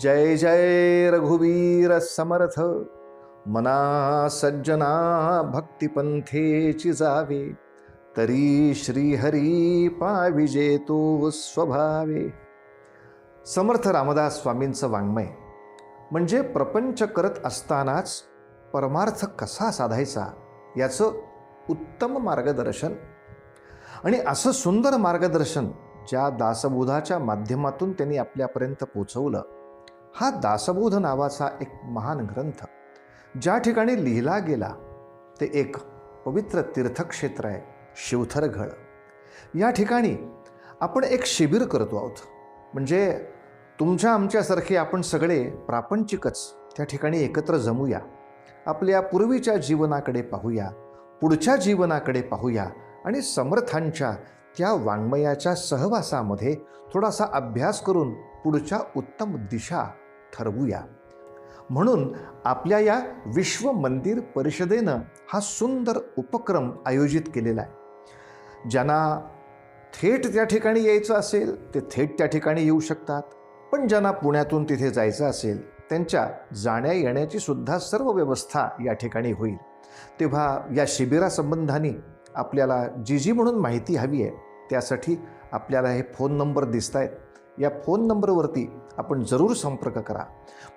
जय जय रघुवीर समर्थ। मना सज्जना भक्तिपंथेची जावे तरी श्रीहरी पाविजे स्वभावे। समर्थ रामदास स्वामींचं वाङ्मय म्हणजे प्रपंच करत असतानाच परमार्थ कसा साधायचा याचं उत्तम मार्गदर्शन. आणि असं सुंदर मार्गदर्शन ज्या दासबोधाच्या माध्यमातून त्यांनी आपल्यापर्यंत पोचवलं हा दासबोध नावाचा एक महान ग्रंथ. ज्या ठिकाणी लिहिला गेला ते एक पवित्र तीर्थक्षेत्र आहे शिवथरघळ. या ठिकाणी आपण एक शिबिर करतो आहोत. म्हणजे तुमच्या आमच्यासारखे आपण सगळे प्रापंचिकच त्या ठिकाणी एकत्र जमूया. आपल्या पूर्वीच्या जीवनाकडे पाहूया पुढच्या जीवनाकडे पाहूया आणि समर्थांच्या त्या वाङ्मयाच्या सहवासामध्ये थोडासा अभ्यास करून पुढच्या उत्तम दिशा ठरवूया. म्हणून आपल्या या विश्व मंदिर परिषदेनं हा सुंदर उपक्रम आयोजित केलेला आहे. ज्यांना थेट त्या ठिकाणी यायचं असेल ते थेट त्या ठिकाणी येऊ शकतात. पण ज्यांना पुण्यातून तिथे जायचं असेल त्यांच्या जाण्या येण्याची सुद्धा सर्व व्यवस्था या ठिकाणी होईल. तेव्हा या शिबिरासंबंधाने आपल्याला जी जी म्हणून माहिती हवी आहे त्यासाठी आपल्याला हे फोन नंबर दिसत आहेत या फोन नंबरवरती आपण जरूर संपर्क करा.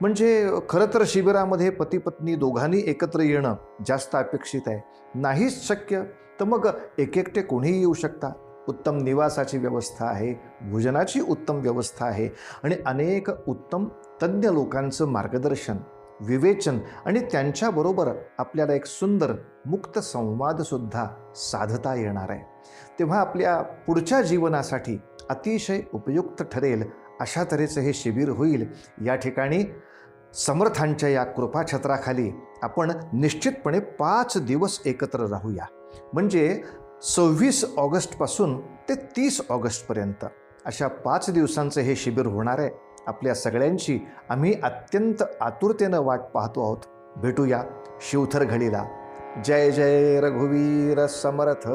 म्हणजे खरं तर शिबिरामध्ये पती पत्नी दोघांनी एकत्र येणं जास्त अपेक्षित आहे. नाहीच शक्य तर मग एक एकटे कोणीही येऊ शकता. उत्तम निवासाची व्यवस्था आहे भोजनाची उत्तम व्यवस्था आहे आणि अनेक उत्तम तज्ज्ञ लोकांचं मार्गदर्शन विवेचन आणि त्यांच्याबरोबर आपल्याला एक सुंदर मुक्त संवादसुद्धा साधता येणार आहे. तेव्हा आपल्या पुढच्या जीवनासाठी अतिशय उपयुक्त ठरेल अशा तऱ्हेचं हे शिबिर होईल. या ठिकाणी समर्थांच्या या कृपाछत्राखाली आपण निश्चितपणे पाच दिवस एकत्र राहूया. म्हणजे सव्वीस ऑगस्टपासून ते तीस ऑगस्टपर्यंत अशा पाच दिवसांचं हे शिबिर होणार आहे. आपल्या सगळ्यांची आम्ही अत्यंत आतुरतेनं वाट पाहतो आहोत. भेटूया शिवथर घडीला जय जय रघुवीर समर्थ.